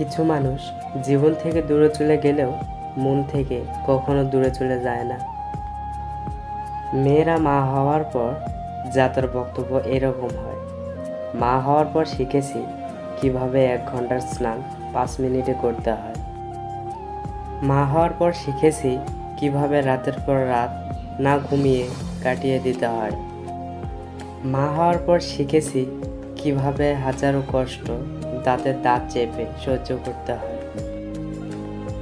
কিছু মানুষ জীবন থেকে দূরে চলে গেলেও মন থেকে কখনো দূরে চলে যায় না। মেয়েরা মা হওয়ার পর জাতর বক্তব্য এরকম হয়। মা হওয়ার পর শিখেছি কীভাবে এক ঘণ্টার স্নান পাঁচ মিনিটে করতে হয়। মা হওয়ার পর শিখেছি কীভাবে রাতের পর রাত না ঘুমিয়ে কাটিয়ে দিতে হয়। মা হওয়ার পর শিখেছি কীভাবে হাজারো কষ্ট দাঁতের দাঁত চেপে সহ্য করতে হয়।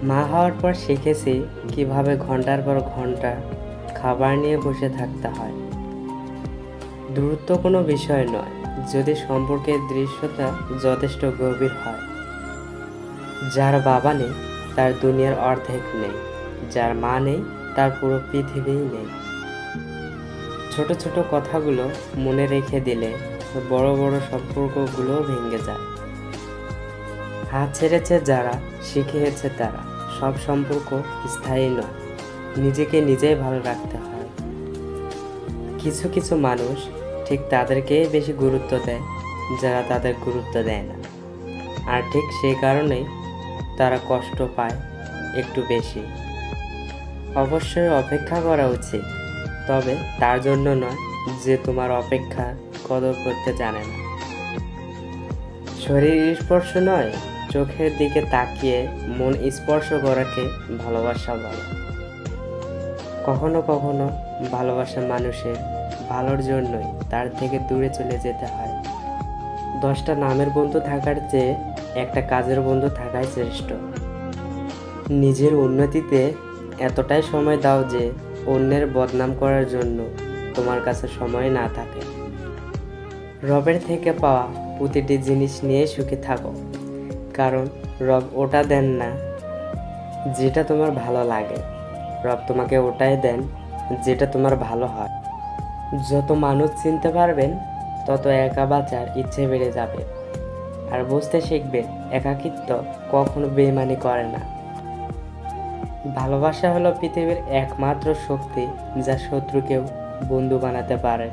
মা হওয়ার পর শিখেছি কীভাবে ঘণ্টার পর ঘণ্টা খাবার নিয়ে বসে থাকতে হয়। দূরত্ব কোনো বিষয় নয়, যদি সম্পর্কের দৃশ্যটা যথেষ্ট গভীর হয়। যার বাবা নেই, তার দুনিয়ার অর্ধেক নেই। যার মা নেই, তার পুরো পৃথিবীই নেই। ছোট ছোট কথাগুলো মনে রেখে দিলে বড় বড় সম্পর্কগুলো ভেঙে যায়। হাত ছেড়েছে যারা, শিখিয়েছে তারা। সব সম্পর্ক স্থায়ী নয়। নিজেকে নিজেই ভালো রাখতে হয়। কিছু কিছু মানুষ ঠিক তাদেরকেই বেশি গুরুত্ব দেয়, যারা তাদের গুরুত্ব দেয় না। আর ঠিক সেই কারণেই তারা কষ্ট পায় একটু বেশি। অবশ্যই অপেক্ষা করা উচিত, তবে তার জন্য নয় যে তোমার অপেক্ষা কদর করতে জানে না। শরীর স্পর্শ নয় চোখের দিকে তাকিয়ে মন স্পর্শ করাকে ভালোবাসা বলে। কখনো কখনো ভালোবাসা মানুষের ভালোর জন্যই তার থেকে দূরে চলে যেতে হয়। দশটা নামের বন্ধু থাকার চেয়ে একটা কাজের বন্ধু থাকাই শ্রেষ্ঠ। নিজের উন্নতিতে এতটাই সময় দাও যে অন্যের বদনাম করার জন্য তোমার কাছে সময় না থাকে। রবের থেকে পাওয়া প্রতিটি জিনিস নিয়ে সুখে থাকো। কারণ রব ওটা দেন না। যেটা তোমার ভালো লাগে, রব তোমাকে ওটাই দেন যেটা তোমার ভালো হয়। যত মানুষ চিনতে পারবেন, তত একা বাঁচার ইচ্ছে বেড়ে যাবে। আর বুঝতে শিখবেন, একাকিত্ব কখনো বেমানি করে না। ভালোবাসা হলো পৃথিবীর একমাত্র শক্তি যা শত্রুকেও বন্ধু বানাতে পারে।